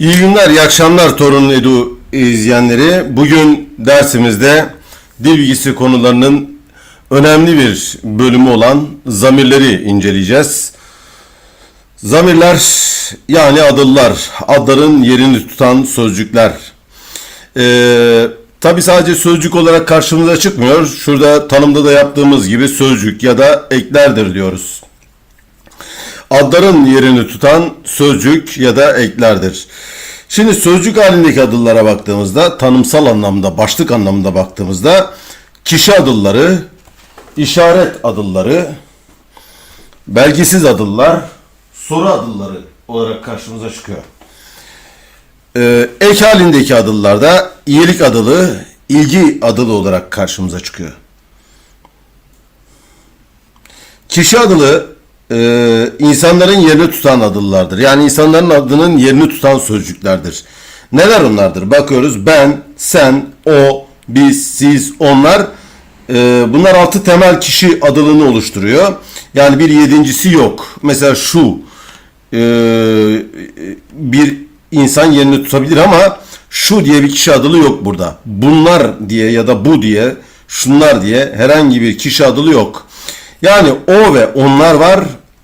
İyi günler, iyi akşamlar Torun Edu izleyenleri. Bugün dersimizde dil bilgisi konularının önemli bir bölümü olan zamirleri inceleyeceğiz. Zamirler yani adıllar, adların yerini tutan sözcükler. Ee, Tabi sadece sözcük olarak karşımıza çıkmıyor. Şurada tanımda da yaptığımız gibi sözcük ya da eklerdir diyoruz adların yerini tutan sözcük ya da eklerdir. Şimdi sözcük halindeki adıllara baktığımızda tanımsal anlamda, başlık anlamında baktığımızda kişi adılları, işaret adılları, belgisiz adıllar, soru adılları olarak karşımıza çıkıyor. Ee, ek halindeki adıllarda iyilik adılı, ilgi adılı olarak karşımıza çıkıyor. Kişi adılı e, insanların yerini tutan adıllardır. Yani insanların adının yerini tutan sözcüklerdir. Neler onlardır? Bakıyoruz ben, sen, o, biz, siz, onlar. E, bunlar altı temel kişi adılığını oluşturuyor. Yani bir yedincisi yok. Mesela şu e, bir insan yerini tutabilir ama şu diye bir kişi adılı yok burada. Bunlar diye ya da bu diye, şunlar diye herhangi bir kişi adılı yok. Yani o ve onlar var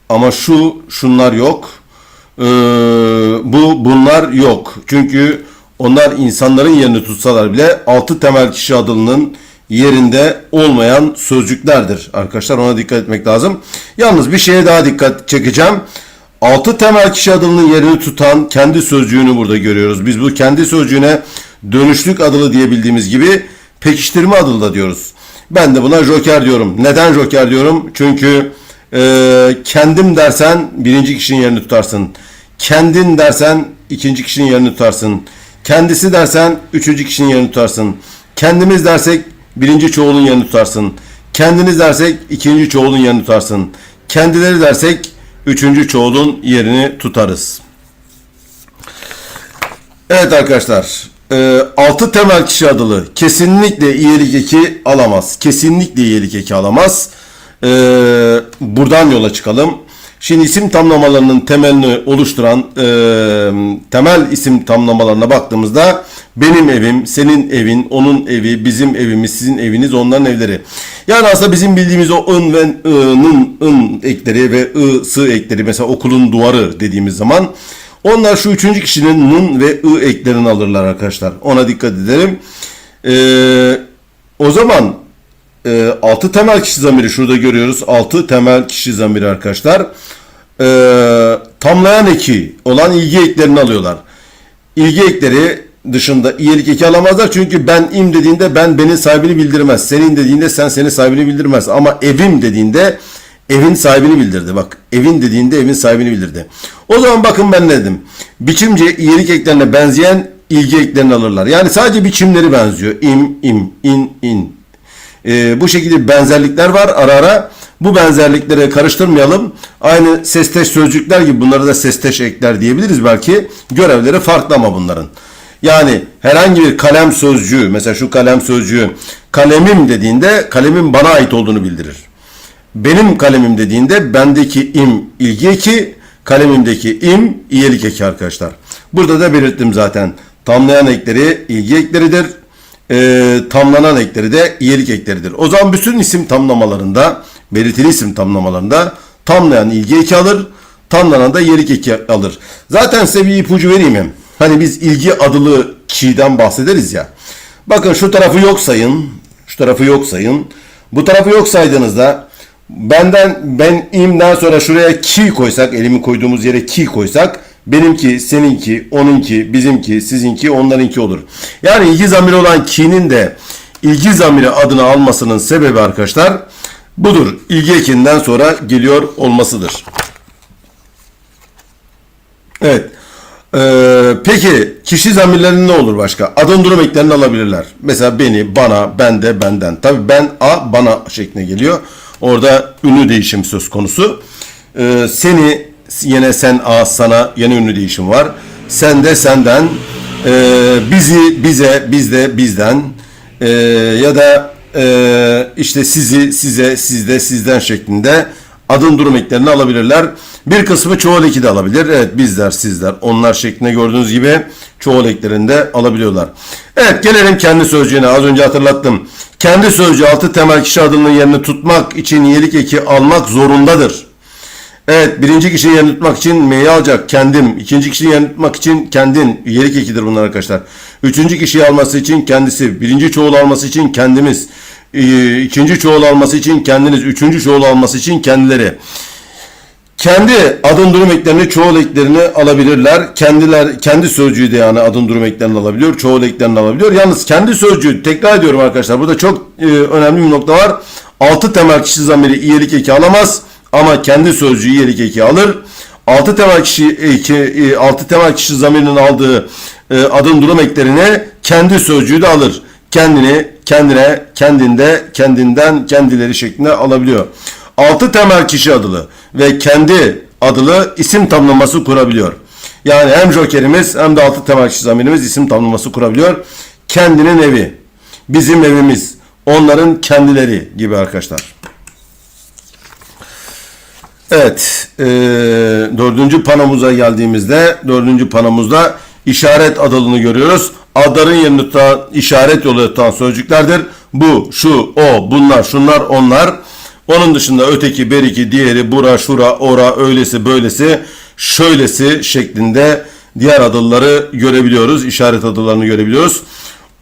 ama şu şunlar yok. Ee, bu bunlar yok. Çünkü onlar insanların yerini tutsalar bile altı temel kişi adının yerinde olmayan sözcüklerdir. Arkadaşlar ona dikkat etmek lazım. Yalnız bir şeye daha dikkat çekeceğim. Altı temel kişi adının yerini tutan kendi sözcüğünü burada görüyoruz. Biz bu kendi sözcüğüne dönüşlük adılı diyebildiğimiz gibi pekiştirme adılı da diyoruz. Ben de buna joker diyorum. Neden joker diyorum? Çünkü e, kendim dersen birinci kişinin yerini tutarsın. Kendin dersen ikinci kişinin yerini tutarsın. Kendisi dersen üçüncü kişinin yerini tutarsın. Kendimiz dersek birinci çoğulun yerini tutarsın. Kendiniz dersek ikinci çoğulun yerini tutarsın. Kendileri dersek üçüncü çoğulun yerini tutarız. Evet arkadaşlar. E, altı temel kişi adılı kesinlikle iyilik eki alamaz. Kesinlikle iyilik eki alamaz. E, buradan yola çıkalım. Şimdi isim tamlamalarının temelini oluşturan e, temel isim tamlamalarına baktığımızda benim evim, senin evin, onun evi, bizim evimiz, sizin eviniz, onların evleri. Yani aslında bizim bildiğimiz o ın ve ı'nın ın ekleri ve ı, sı ekleri mesela okulun duvarı dediğimiz zaman onlar şu üçüncü kişinin nın ve ı eklerini alırlar arkadaşlar. Ona dikkat edelim. Ee, o zaman e, altı temel kişi zamiri şurada görüyoruz. Altı temel kişi zamiri arkadaşlar. Ee, tamlayan eki olan ilgi eklerini alıyorlar. İlgi ekleri dışında iyilik eki alamazlar. Çünkü ben im dediğinde ben benim sahibini bildirmez. Senin dediğinde sen senin sahibini bildirmez. Ama evim dediğinde evin sahibini bildirdi. Bak evin dediğinde evin sahibini bildirdi. O zaman bakın ben ne dedim. Biçimce iyilik eklerine benzeyen ilgi eklerini alırlar. Yani sadece biçimleri benziyor. İm, im, in, in. Ee, bu şekilde benzerlikler var ara ara. Bu benzerlikleri karıştırmayalım. Aynı sesteş sözcükler gibi bunları da sesteş ekler diyebiliriz belki. Görevleri farklı ama bunların. Yani herhangi bir kalem sözcüğü, mesela şu kalem sözcüğü kalemim dediğinde kalemin bana ait olduğunu bildirir. Benim kalemim dediğinde bendeki im ilgi eki, kalemimdeki im iyilik eki arkadaşlar. Burada da belirttim zaten. Tamlayan ekleri ilgi ekleridir. E, tamlanan ekleri de iyilik ekleridir. O zaman bütün isim tamlamalarında, belirtili isim tamlamalarında tamlayan ilgi eki alır, tamlanan da iyilik eki alır. Zaten size bir ipucu vereyim mi? Hani biz ilgi adılı kişiden bahsederiz ya. Bakın şu tarafı yok sayın. Şu tarafı yok sayın. Bu tarafı yok saydığınızda benden ben imden sonra şuraya ki koysak elimi koyduğumuz yere ki koysak benimki, seninki, onunki, bizimki, sizinki, onlarınki olur. Yani ilgi zamiri olan ki'nin de ilgi zamiri adını almasının sebebi arkadaşlar budur. İlgi ekinden sonra geliyor olmasıdır. Evet. Ee, peki kişi zamirlerinin ne olur başka? Adın durum eklerini alabilirler. Mesela beni, bana, bende, benden. Tabi ben, a, bana şekline geliyor. Orada ünlü değişim söz konusu. Ee, seni yine sen, a, sana yeni ünlü değişim var. Sen de senden. Ee, bizi, bize, bizde, bizden. Ee, ya da e, işte sizi, size, sizde, sizden şeklinde adın durum eklerini alabilirler. Bir kısmı çoğul eki de alabilir. Evet bizler, sizler, onlar şeklinde gördüğünüz gibi çoğul eklerini de alabiliyorlar. Evet gelelim kendi sözcüğüne. Az önce hatırlattım. Kendi sözcüğü altı temel kişi adının yerini tutmak için iyilik eki almak zorundadır. Evet birinci kişinin yerini tutmak için M'yi alacak kendim. İkinci kişinin yerini tutmak için kendin. Üyelik ekidir bunlar arkadaşlar. Üçüncü kişiyi alması için kendisi. Birinci çoğul alması için kendimiz. Ee, ikinci çoğul alması için kendiniz. Üçüncü çoğul alması için kendileri. Kendi adın durum eklerini çoğul eklerini alabilirler. Kendiler kendi sözcüğü de yani adın durum eklerini alabiliyor. Çoğul eklerini alabiliyor. Yalnız kendi sözcüğü tekrar ediyorum arkadaşlar. Burada çok e, önemli bir nokta var. Altı temel kişi zamiri iyilik eki alamaz ama kendi sözcüğü iyilik eki alır. Altı temel kişi eki, e, altı temel kişi zamirinin aldığı e, adın durum eklerini kendi sözcüğü de alır. Kendini, kendine, kendinde, kendinden, kendileri şeklinde alabiliyor. Altı temel kişi adılı ve kendi adılı isim tamlaması kurabiliyor. Yani hem jokerimiz hem de altı temel kişi zamirimiz isim tamlaması kurabiliyor. Kendinin evi, bizim evimiz, onların kendileri gibi arkadaşlar. Evet, e, dördüncü panomuza geldiğimizde, dördüncü panomuzda işaret adalını görüyoruz. Adların yerini tutan, işaret yolu tutan sözcüklerdir. Bu, şu, o, bunlar, şunlar, onlar. Onun dışında öteki, beriki, diğeri, bura, şura, ora, öylesi, böylesi, şöylesi şeklinde diğer adılları görebiliyoruz. İşaret adıllarını görebiliyoruz.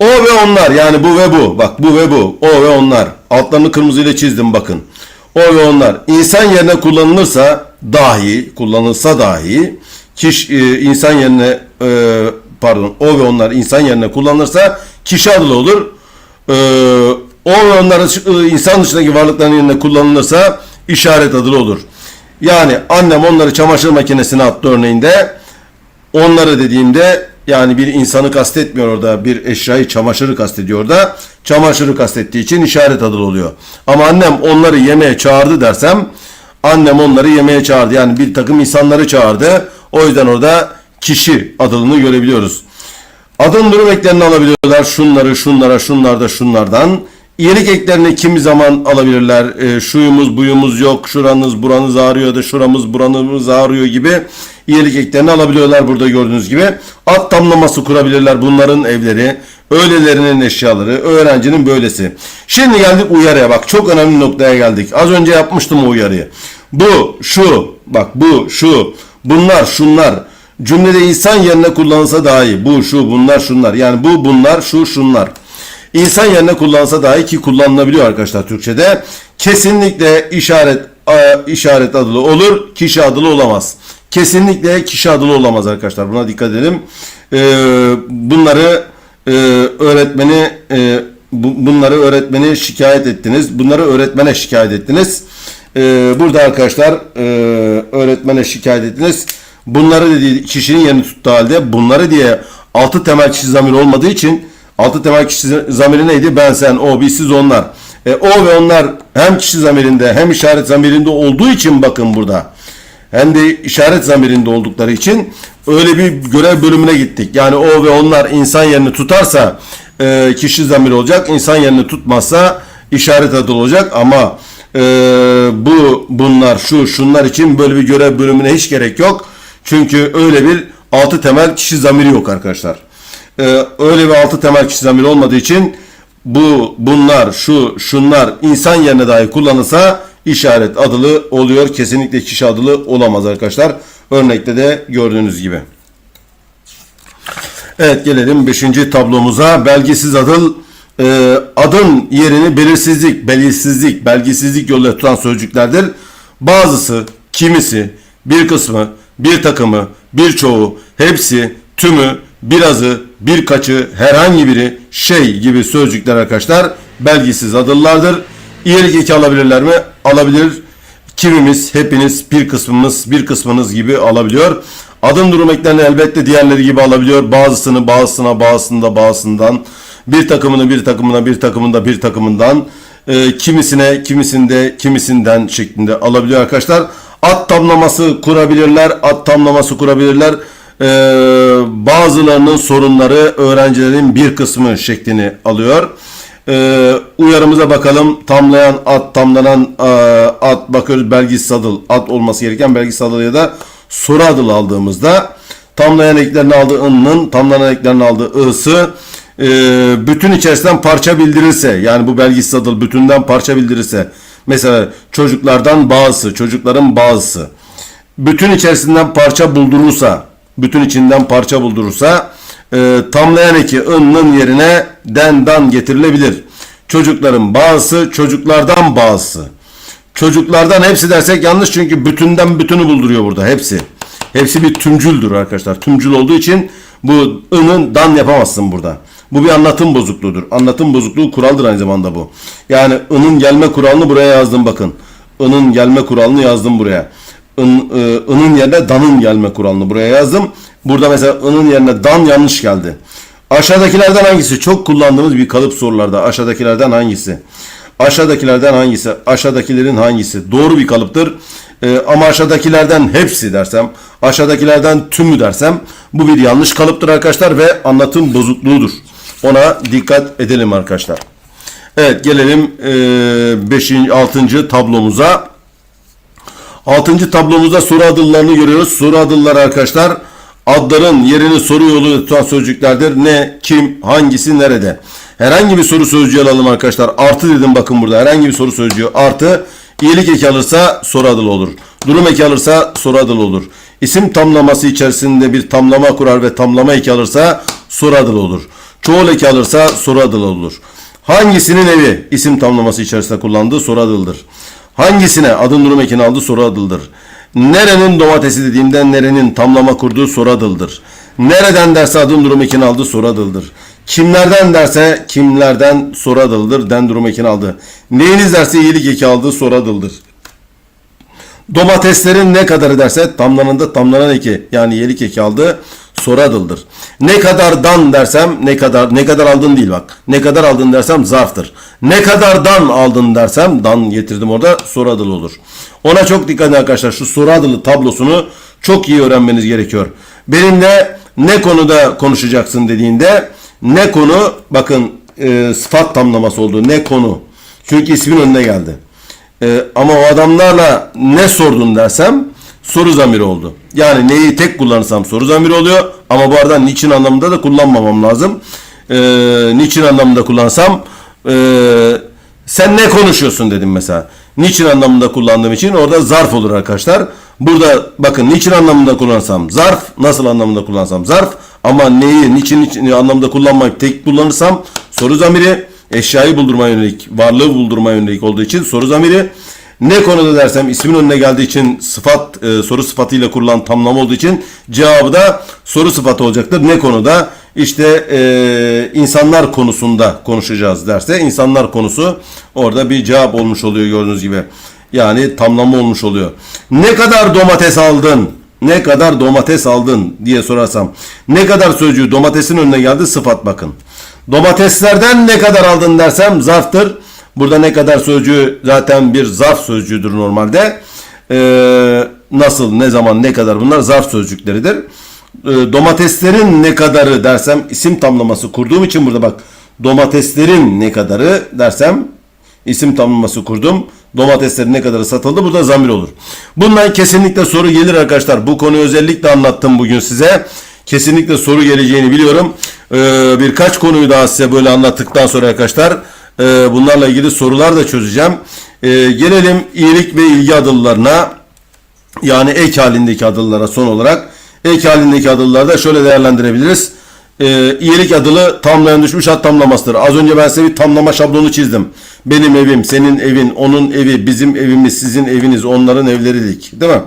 O ve onlar yani bu ve bu. Bak bu ve bu. O ve onlar. Altlarını kırmızıyla çizdim bakın. O ve onlar. İnsan yerine kullanılırsa dahi, kullanılsa dahi kişi, e, insan yerine e, pardon o ve onlar insan yerine kullanılırsa kişi adlı olur. E, o ve onlar insan dışındaki varlıkların yerine kullanılırsa işaret adlı olur. Yani annem onları çamaşır makinesine attı örneğinde onları dediğimde yani bir insanı kastetmiyor orada bir eşyayı çamaşırı kastediyor da çamaşırı kastettiği için işaret adı oluyor. Ama annem onları yemeğe çağırdı dersem annem onları yemeğe çağırdı yani bir takım insanları çağırdı o yüzden orada kişi adılını görebiliyoruz. Adın durum eklerini alabiliyorlar şunları şunlara şunlarda şunlardan. İyilik eklerini kimi zaman alabilirler. E, şuyumuz buyumuz yok, şuranız buranız ağrıyor da şuramız buranız ağrıyor gibi iyilik eklerini alabiliyorlar burada gördüğünüz gibi. Ad tamlaması kurabilirler bunların evleri, öğlelerinin eşyaları, öğrencinin böylesi. Şimdi geldik uyarıya bak çok önemli noktaya geldik. Az önce yapmıştım o uyarıyı. Bu, şu, bak bu, şu, bunlar, şunlar. Cümlede insan yerine kullanılsa dahi bu, şu, bunlar, şunlar. Yani bu, bunlar, şu, şunlar. İnsan yerine kullansa dahi ki kullanılabiliyor arkadaşlar Türkçe'de. Kesinlikle işaret işaret adılı olur, kişi adılı olamaz. Kesinlikle kişi adılı olamaz arkadaşlar. Buna dikkat edelim. Ee, bunları e, öğretmeni e, bu, bunları öğretmeni şikayet ettiniz. Bunları öğretmene şikayet ettiniz. Ee, burada arkadaşlar e, öğretmene şikayet ettiniz. Bunları dediği kişinin yerini tuttuğu halde bunları diye altı temel kişi zamir olmadığı için altı temel kişi zamiri neydi? Ben, sen, o, biz, siz, onlar. E, o ve onlar hem kişi zamirinde hem işaret zamirinde olduğu için bakın burada. Hem de işaret zamirinde oldukları için öyle bir görev bölümüne gittik. Yani o ve onlar insan yerini tutarsa e, kişi zamir olacak. İnsan yerini tutmazsa işaret adı olacak ama e, bu bunlar şu şunlar için böyle bir görev bölümüne hiç gerek yok. Çünkü öyle bir altı temel kişi zamiri yok arkadaşlar. Ee, öyle bir altı temel kişi zamiri olmadığı için bu, bunlar, şu, şunlar insan yerine dahi kullanılsa işaret adılı oluyor. Kesinlikle kişi adılı olamaz arkadaşlar. Örnekte de gördüğünüz gibi. Evet gelelim 5. tablomuza. Belgesiz adıl e, adın yerini belirsizlik, belirsizlik, belgesizlik yoluyla tutan sözcüklerdir. Bazısı, kimisi, bir kısmı, bir takımı, birçoğu, hepsi, tümü, birazı, birkaçı, herhangi biri, şey gibi sözcükler arkadaşlar belgisiz adıllardır. İyilik eki alabilirler mi? Alabilir. Kimimiz, hepiniz, bir kısmımız, bir kısmınız gibi alabiliyor. Adım durum eklerini elbette diğerleri gibi alabiliyor. Bazısını bazısına, bazısında bazısından, bir takımını bir takımına, bir takımında bir takımından, e, kimisine, kimisinde, kimisinden şeklinde alabiliyor arkadaşlar. At tamlaması kurabilirler, at tamlaması kurabilirler e, bazılarının sorunları öğrencilerin bir kısmı şeklini alıyor. Ee, uyarımıza bakalım. Tamlayan at, tamlanan e, at bakıyoruz belgisiz adıl. At olması gereken belgisiz adıl ya da soru adılı aldığımızda tamlayan eklerini aldığı ı'nın, tamlanan eklerini aldığı ı'sı e, bütün içerisinden parça bildirirse yani bu belgisiz adıl bütünden parça bildirirse mesela çocuklardan bazısı, çocukların bazısı bütün içerisinden parça buldurursa, bütün içinden parça buldurursa e, tamlayan eki ınnın yerine den dan getirilebilir. Çocukların bazısı, çocuklardan bazısı. Çocuklardan hepsi dersek yanlış çünkü bütünden bütünü bulduruyor burada hepsi. Hepsi bir tümcüldür arkadaşlar. Tümcül olduğu için bu ı'nın dan yapamazsın burada. Bu bir anlatım bozukluğudur. Anlatım bozukluğu kuraldır aynı zamanda bu. Yani ı'nın gelme kuralını buraya yazdım bakın. I'nın gelme kuralını yazdım buraya. E, ı'nın yerine dan'ın gelme kuralını buraya yazdım. Burada mesela ı'nın yerine dan yanlış geldi. Aşağıdakilerden hangisi? Çok kullandığımız bir kalıp sorularda. Aşağıdakilerden hangisi? Aşağıdakilerden hangisi? Aşağıdakilerin hangisi? Doğru bir kalıptır. Ee, ama aşağıdakilerden hepsi dersem, aşağıdakilerden tümü dersem bu bir yanlış kalıptır arkadaşlar ve anlatım bozukluğudur. Ona dikkat edelim arkadaşlar. Evet gelelim 5. 6. tablomuza. 6. tablomuzda soru adıllarını görüyoruz. Soru adılları arkadaşlar adların yerini soru yolu tutan sözcüklerdir. Ne, kim, hangisi, nerede? Herhangi bir soru sözcüğü alalım arkadaşlar. Artı dedim bakın burada. Herhangi bir soru sözcüğü artı. İyilik eki alırsa soru adılı olur. Durum eki alırsa soru adılı olur. İsim tamlaması içerisinde bir tamlama kurar ve tamlama eki alırsa soru adılı olur. Çoğul eki alırsa soru adılı olur. Hangisinin evi isim tamlaması içerisinde kullandığı soru adılıdır. Hangisine adın durum ekini aldığı soru adıldır. Nerenin domatesi dediğimde nerenin tamlama kurduğu soru adıldır. Nereden derse adın durum ekini aldığı soru adıldır. Kimlerden derse kimlerden soru adıldır. Den durum ekini aldı. Neyiniz derse iyilik eki aldığı soru adıldır. Domateslerin ne kadarı derse tamlanında tamlanan eki yani yelik eki aldı soru adıldır. Ne kadardan dersem ne kadar ne kadar aldın değil bak. Ne kadar aldın dersem zarftır. Ne kadardan aldın dersem dan getirdim orada soru adılı olur. Ona çok dikkat edin arkadaşlar. Şu soru adılı tablosunu çok iyi öğrenmeniz gerekiyor. Benimle ne konuda konuşacaksın dediğinde ne konu bakın e, sıfat tamlaması oldu. Ne konu. Çünkü ismin önüne geldi. Ee, ama o adamlarla ne sordun dersem soru zamiri oldu. Yani neyi tek kullanırsam soru zamiri oluyor. Ama bu arada niçin anlamında da kullanmamam lazım. Ee, niçin anlamında kullansam e, sen ne konuşuyorsun dedim mesela. Niçin anlamında kullandığım için orada zarf olur arkadaşlar. Burada bakın niçin anlamında kullansam zarf, nasıl anlamında kullansam zarf. Ama neyi, niçin, niçin anlamda kullanmayıp tek kullanırsam soru zamiri eşyayı buldurmaya yönelik, varlığı buldurmaya yönelik olduğu için soru zamiri. Ne konuda dersem ismin önüne geldiği için sıfat, e, soru sıfatıyla kurulan tamlama olduğu için cevabı da soru sıfatı olacaktır. Ne konuda? İşte e, insanlar konusunda konuşacağız derse insanlar konusu orada bir cevap olmuş oluyor gördüğünüz gibi. Yani tamlama olmuş oluyor. Ne kadar domates aldın? Ne kadar domates aldın diye sorarsam. Ne kadar sözcüğü domatesin önüne geldi sıfat bakın. Domateslerden ne kadar aldın dersem zarftır. Burada ne kadar sözcüğü zaten bir zarf sözcüğüdür normalde. Ee, nasıl, ne zaman, ne kadar bunlar zarf sözcükleridir. Ee, domateslerin ne kadarı dersem isim tamlaması kurduğum için burada bak domateslerin ne kadarı dersem isim tamlaması kurdum. Domateslerin ne kadarı satıldı burada zamir olur. Bundan kesinlikle soru gelir arkadaşlar. Bu konuyu özellikle anlattım bugün size. Kesinlikle soru geleceğini biliyorum. Ee, birkaç konuyu daha size böyle anlattıktan sonra arkadaşlar e, bunlarla ilgili sorular da çözeceğim. Ee, gelelim iyilik ve ilgi adıllarına. Yani ek halindeki adıllara son olarak. Ek halindeki adılları da şöyle değerlendirebiliriz. Ee, iyilik adılı tamlayan düşmüş ad tamlamasıdır. Az önce ben size bir tamlama şablonu çizdim. Benim evim, senin evin, onun evi, bizim evimiz, sizin eviniz, onların evleri dedik. Değil mi?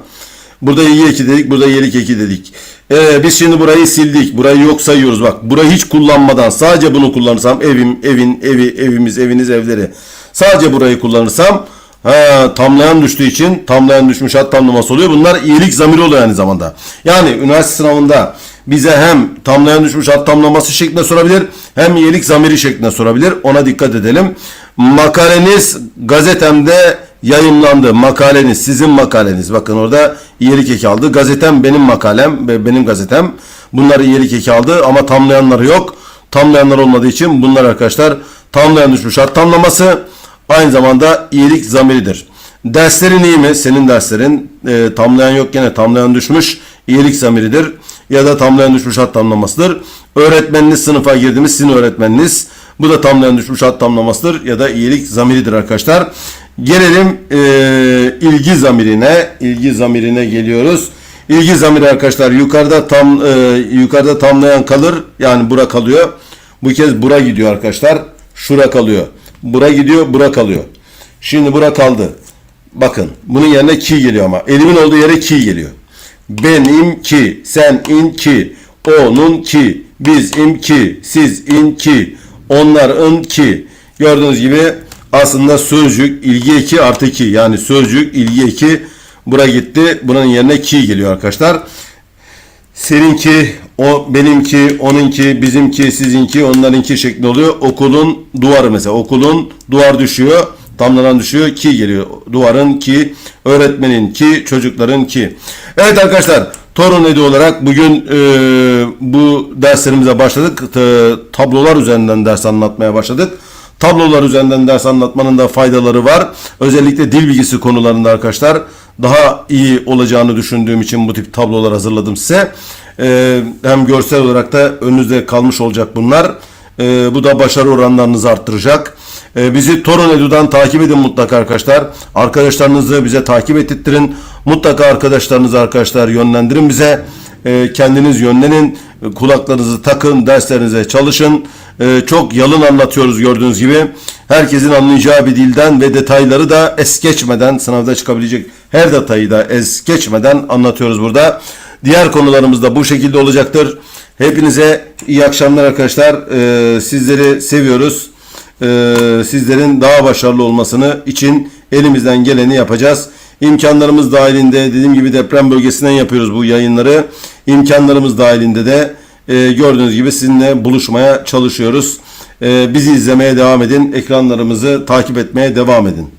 Burada iyi eki dedik, burada yelik eki dedik. Ee, biz şimdi burayı sildik. Burayı yok sayıyoruz bak. Burayı hiç kullanmadan sadece bunu kullanırsam evim, evin, evi, evimiz, eviniz, evleri. Sadece burayı kullanırsam ha, tamlayan düştüğü için tamlayan düşmüş hat tamlaması oluyor. Bunlar iyilik zamiri oluyor aynı zamanda. Yani üniversite sınavında bize hem tamlayan düşmüş hat tamlaması şeklinde sorabilir hem iyilik zamiri şeklinde sorabilir. Ona dikkat edelim. Makaleniz gazetemde yayınlandı. Makaleniz sizin makaleniz. Bakın orada iyilik eki aldı. Gazetem benim makalem ve benim gazetem. Bunları iyilik eki aldı ama tamlayanları yok. Tamlayanlar olmadığı için bunlar arkadaşlar tamlayan düşmüş hat tamlaması aynı zamanda iyilik zamiridir. Derslerin iyi mi? Senin derslerin e, tamlayan yok gene tamlayan düşmüş iyilik zamiridir ya da tamlayan düşmüş hat tamlamasıdır. Öğretmeniniz sınıfa girdi mi sizin öğretmeniniz bu da tamlayan düşmüş hat tamlamasıdır ya da iyilik zamiridir arkadaşlar. Gelelim e, ilgi zamirine. İlgi zamirine geliyoruz. İlgi zamiri arkadaşlar yukarıda tam e, yukarıda tamlayan kalır. Yani bura kalıyor. Bu kez bura gidiyor arkadaşlar. Şura kalıyor. Bura gidiyor, bura kalıyor. Şimdi bura kaldı. Bakın bunun yerine ki geliyor ama. Elimin olduğu yere ki geliyor. Benim ki, sen in ki, onun ki, biz im ki, siz in ki, onlar ın ki. Gördüğünüz gibi aslında sözcük ilgi eki artı ki yani sözcük ilgi eki bura gitti. Bunun yerine ki geliyor arkadaşlar. Seninki, o benimki, onunki, bizimki, sizinki, onlarınki şeklinde oluyor. Okulun duvarı mesela. Okulun duvar düşüyor. Tamlanan düşüyor. Ki geliyor. Duvarın ki, öğretmenin ki, çocukların ki. Evet arkadaşlar. Torun Edi olarak bugün e, bu derslerimize başladık. T- tablolar üzerinden ders anlatmaya başladık. Tablolar üzerinden ders anlatmanın da faydaları var. Özellikle dil bilgisi konularında arkadaşlar daha iyi olacağını düşündüğüm için bu tip tablolar hazırladım size. Ee, hem görsel olarak da önünüzde kalmış olacak bunlar. Ee, bu da başarı oranlarınızı arttıracak. Ee, bizi Torun Edu'dan takip edin mutlaka arkadaşlar. Arkadaşlarınızı bize takip ettirin. Mutlaka arkadaşlarınızı arkadaşlar yönlendirin bize. Ee, kendiniz yönlenin. Kulaklarınızı takın, derslerinize çalışın. Ee, çok yalın anlatıyoruz gördüğünüz gibi. Herkesin anlayacağı bir dilden ve detayları da es geçmeden sınavda çıkabilecek her detayı da es geçmeden anlatıyoruz burada. Diğer konularımız da bu şekilde olacaktır. Hepinize iyi akşamlar arkadaşlar. Ee, sizleri seviyoruz. Ee, sizlerin daha başarılı olmasını için elimizden geleni yapacağız. İmkanlarımız dahilinde dediğim gibi deprem bölgesinden yapıyoruz bu yayınları. İmkanlarımız dahilinde de e, gördüğünüz gibi sizinle buluşmaya çalışıyoruz. E, bizi izlemeye devam edin. Ekranlarımızı takip etmeye devam edin.